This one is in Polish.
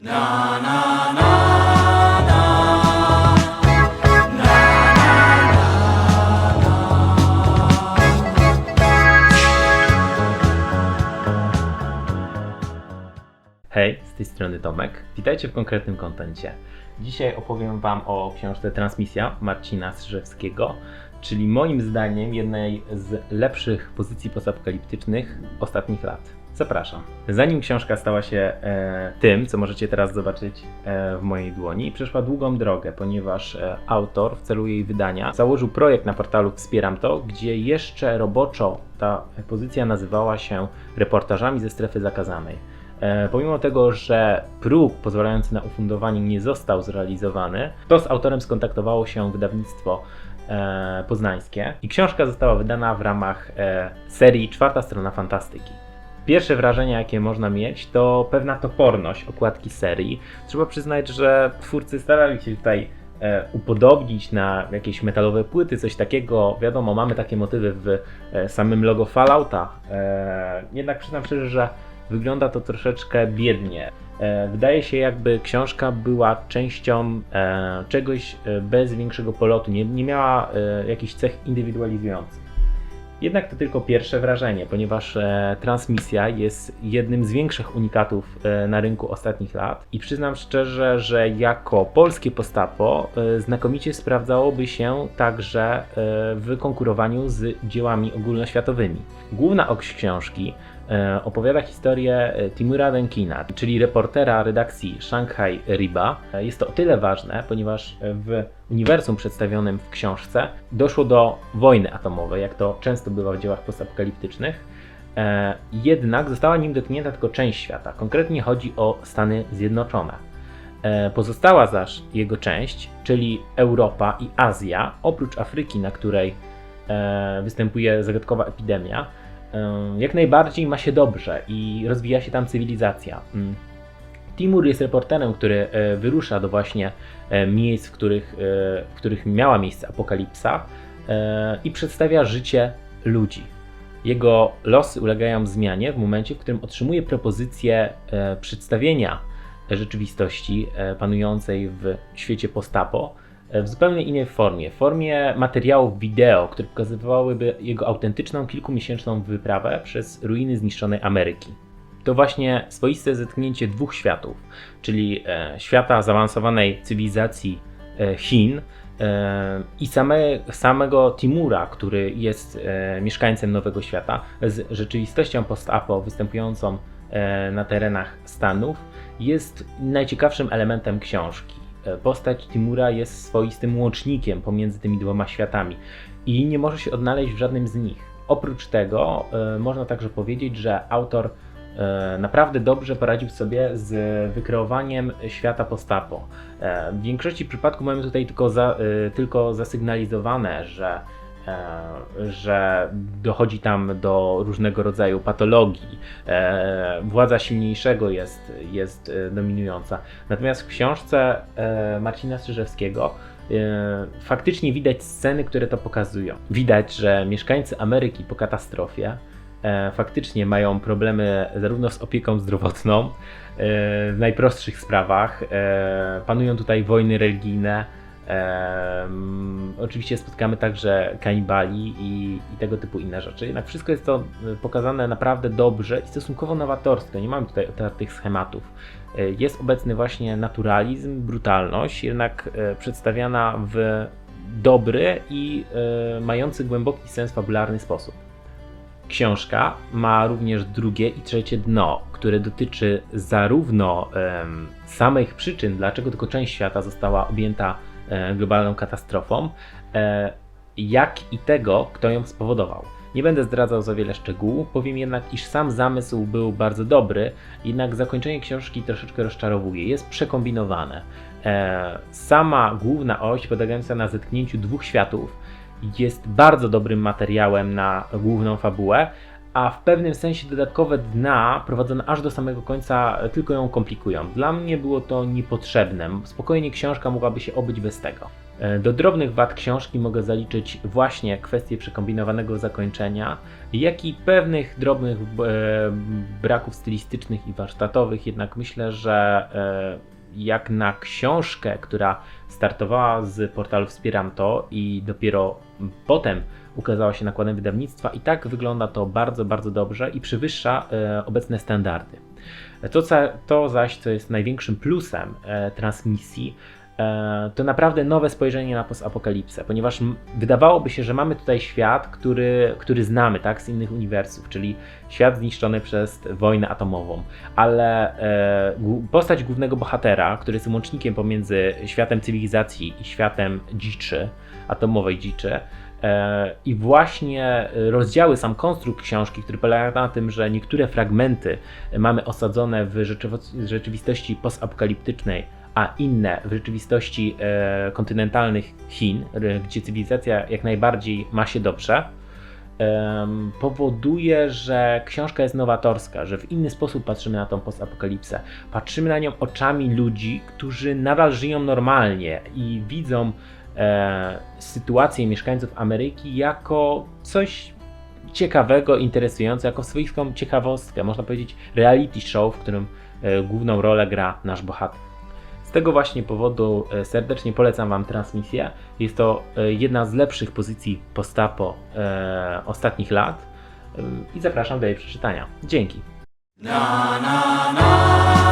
Hej, z tej strony Tomek. Witajcie w konkretnym kontencie. Dzisiaj opowiem Wam o książce Transmisja Marcina Strzeżewskiego, czyli moim zdaniem jednej z lepszych pozycji postapokaliptycznych ostatnich lat. Zapraszam. Zanim książka stała się e, tym, co możecie teraz zobaczyć e, w mojej dłoni, przeszła długą drogę, ponieważ e, autor w celu jej wydania założył projekt na portalu Wspieram To, gdzie jeszcze roboczo ta pozycja nazywała się reportażami ze strefy zakazanej. E, Pomimo tego, że próg pozwalający na ufundowanie nie został zrealizowany, to z autorem skontaktowało się wydawnictwo e, poznańskie i książka została wydana w ramach e, serii Czwarta Strona Fantastyki. Pierwsze wrażenia, jakie można mieć, to pewna toporność okładki serii. Trzeba przyznać, że twórcy starali się tutaj e, upodobnić na jakieś metalowe płyty, coś takiego. Wiadomo, mamy takie motywy w e, samym logo Fallouta. E, jednak przyznam szczerze, że wygląda to troszeczkę biednie. Wydaje się, jakby książka była częścią czegoś bez większego polotu, nie, nie miała jakichś cech indywidualizujących. Jednak to tylko pierwsze wrażenie, ponieważ e, transmisja jest jednym z większych unikatów e, na rynku ostatnich lat i przyznam szczerze, że jako polskie postapo e, znakomicie sprawdzałoby się także e, w konkurowaniu z dziełami ogólnoświatowymi. Główna oś książki opowiada historię e, Timura Denkina, czyli reportera redakcji Shanghai Riba. E, Jest to o tyle ważne, ponieważ w uniwersum przedstawionym w książce doszło do wojny atomowej, jak to często bywa w dziełach postapokaliptycznych. E, Jednak została nim dotknięta tylko część świata. Konkretnie chodzi o Stany Zjednoczone. E, Pozostała zaś jego część, czyli Europa i Azja, oprócz Afryki, na której e, występuje zagadkowa epidemia, e, jak najbardziej ma się dobrze i rozwija się tam cywilizacja. Mm. Timur jest reporterem, który e, wyrusza do właśnie e, miejsc, w których, e, w których miała miejsce apokalipsa i przedstawia życie ludzi. Jego losy ulegają zmianie w momencie, w którym otrzymuje propozycję przedstawienia rzeczywistości panującej w świecie postapo w zupełnie innej formie. Formie materiałów wideo, które pokazywałyby jego autentyczną kilkumiesięczną wyprawę przez ruiny zniszczonej Ameryki. To właśnie swoiste zetknięcie dwóch światów, czyli e, świata zaawansowanej cywilizacji e, Chin e, i same, samego Timura, który jest mieszkańcem Nowego Świata, z rzeczywistością post-apo występującą na terenach Stanów, jest najciekawszym elementem książki. E, Postać Timura jest swoistym łącznikiem pomiędzy tymi dwoma światami i nie może się odnaleźć w żadnym z nich. Oprócz tego e, można także powiedzieć, że autor e, naprawdę dobrze poradził sobie z wykreowaniem świata postapo. W większości przypadków mamy tutaj tylko, za, tylko zasygnalizowane, że, że dochodzi tam do różnego rodzaju patologii. E, Władza silniejszego jest, jest e, dominująca. Natomiast w książce e, Marcina Strzyżewskiego e, faktycznie widać sceny, które to pokazują. Widać, że mieszkańcy Ameryki po katastrofie e, faktycznie mają problemy zarówno z opieką zdrowotną, e, w najprostszych sprawach. E, panują tutaj wojny religijne. Oczywiście spotkamy także kanibali i, i tego typu inne rzeczy. Jednak wszystko jest to e, pokazane naprawdę dobrze i stosunkowo nowatorsko. Nie mamy tutaj otartych schematów. E, Jest obecny właśnie naturalizm, brutalność, jednak e, przedstawiana w dobry i mający głęboki sens fabularny sposób. Książka ma również drugie i trzecie dno, które dotyczy zarówno em, samych przyczyn, dlaczego tylko część świata została objęta globalną katastrofą, e, jak i tego, kto ją spowodował. Nie będę zdradzał za wiele szczegółów, powiem jednak, iż sam zamysł był bardzo dobry, jednak zakończenie książki troszeczkę rozczarowuje. Jest przekombinowane. E, sama główna oś, polegająca na zetknięciu dwóch światów, jest bardzo dobrym materiałem na główną fabułę, a w pewnym sensie dodatkowe dna prowadzone aż do samego końca tylko ją komplikują. Dla mnie było to niepotrzebne. Spokojnie książka mogłaby się obyć bez tego. E, Do drobnych wad książki mogę zaliczyć właśnie kwestię przekombinowanego zakończenia, jak i pewnych drobnych e, braków stylistycznych i warsztatowych, jednak myślę, że e, jak na książkę, która startowała z portalu Wspieram To i dopiero potem ukazała się nakładem wydawnictwa, i tak wygląda to bardzo, bardzo dobrze i przewyższa e, obecne standardy. To, to zaś, co jest największym plusem e, transmisji, e, to naprawdę nowe spojrzenie na postapokalipsę, ponieważ wydawałoby się, że mamy tutaj świat, który, który znamy tak, z innych uniwersów, czyli świat zniszczony przez wojnę atomową, ale e, postać głównego bohatera, który jest łącznikiem pomiędzy światem cywilizacji i światem dziczy, atomowej dziczy, I właśnie rozdziały, sam konstrukt książki, który polega na tym, że niektóre fragmenty mamy osadzone w rzeczywistości postapokaliptycznej, a inne w rzeczywistości e, kontynentalnych Chin, gdzie cywilizacja jak najbardziej ma się dobrze, powoduje, że książka jest nowatorska, że w inny sposób patrzymy na tą postapokalipsę. Patrzymy na nią oczami ludzi, którzy nadal żyją normalnie i widzą e, sytuację mieszkańców Ameryki jako coś ciekawego, interesującego, jako swoistą ciekawostkę, można powiedzieć reality show, w którym e, główną rolę gra nasz bohater. Z tego właśnie powodu e, serdecznie polecam Wam transmisję. Jest to e, jedna z lepszych pozycji postapo e, ostatnich lat i zapraszam do jej przeczytania. Dzięki. na na na